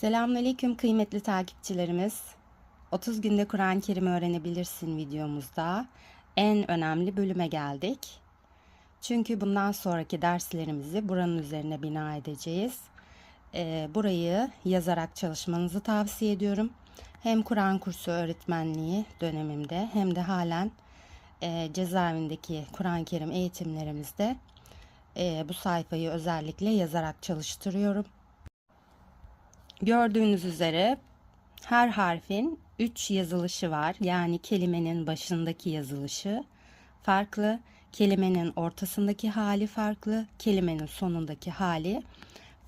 Selamünaleyküm kıymetli takipçilerimiz. 30 günde Kur'an-ı Kerim öğrenebilirsin videomuzda en önemli bölüme geldik. Çünkü bundan sonraki derslerimizi buranın üzerine bina edeceğiz. Ee, burayı yazarak çalışmanızı tavsiye ediyorum. Hem Kur'an kursu öğretmenliği dönemimde hem de halen e, cezaevindeki Kur'an-ı Kerim eğitimlerimizde e, bu sayfayı özellikle yazarak çalıştırıyorum. Gördüğünüz üzere her harfin 3 yazılışı var. Yani kelimenin başındaki yazılışı farklı, kelimenin ortasındaki hali farklı, kelimenin sonundaki hali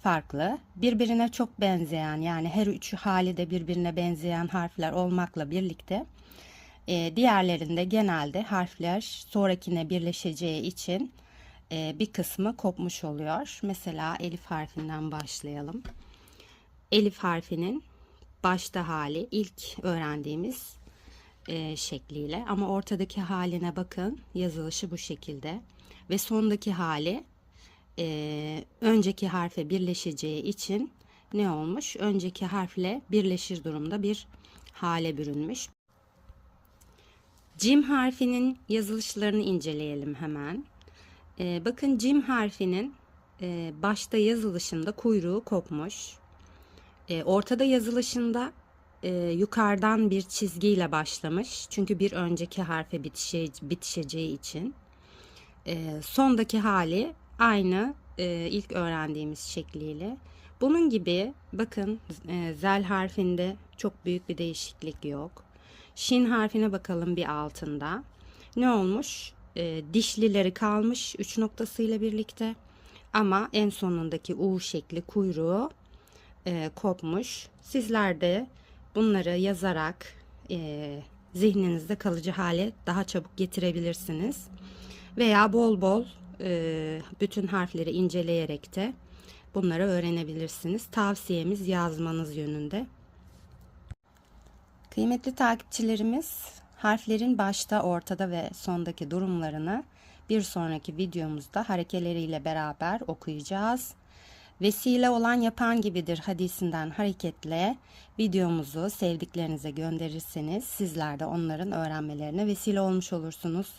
farklı. Birbirine çok benzeyen yani her üç hali de birbirine benzeyen harfler olmakla birlikte e, diğerlerinde genelde harfler sonrakine birleşeceği için e, bir kısmı kopmuş oluyor. Mesela elif harfinden başlayalım. Elif harfinin başta hali ilk öğrendiğimiz e, şekliyle ama ortadaki haline bakın yazılışı bu şekilde ve sondaki hali e, önceki harfe birleşeceği için ne olmuş? Önceki harfle birleşir durumda bir hale bürünmüş. Cim harfinin yazılışlarını inceleyelim hemen. E, bakın cim harfinin e, başta yazılışında kuyruğu kopmuş. E, ortada yazılışında e, yukarıdan bir çizgiyle başlamış. Çünkü bir önceki harfe bitişe, bitişeceği için. E, sondaki hali aynı e, ilk öğrendiğimiz şekliyle. Bunun gibi bakın e, zel harfinde çok büyük bir değişiklik yok. Şin harfine bakalım bir altında. Ne olmuş? E, dişlileri kalmış üç noktasıyla birlikte. Ama en sonundaki U şekli kuyruğu e, kopmuş. Sizler de bunları yazarak e, zihninizde kalıcı hale daha çabuk getirebilirsiniz. Veya bol bol e, bütün harfleri inceleyerek de bunları öğrenebilirsiniz. Tavsiyemiz yazmanız yönünde. Kıymetli takipçilerimiz, harflerin başta, ortada ve sondaki durumlarını bir sonraki videomuzda harekeleriyle beraber okuyacağız. Vesile olan yapan gibidir hadisinden hareketle videomuzu sevdiklerinize gönderirseniz sizler de onların öğrenmelerine vesile olmuş olursunuz.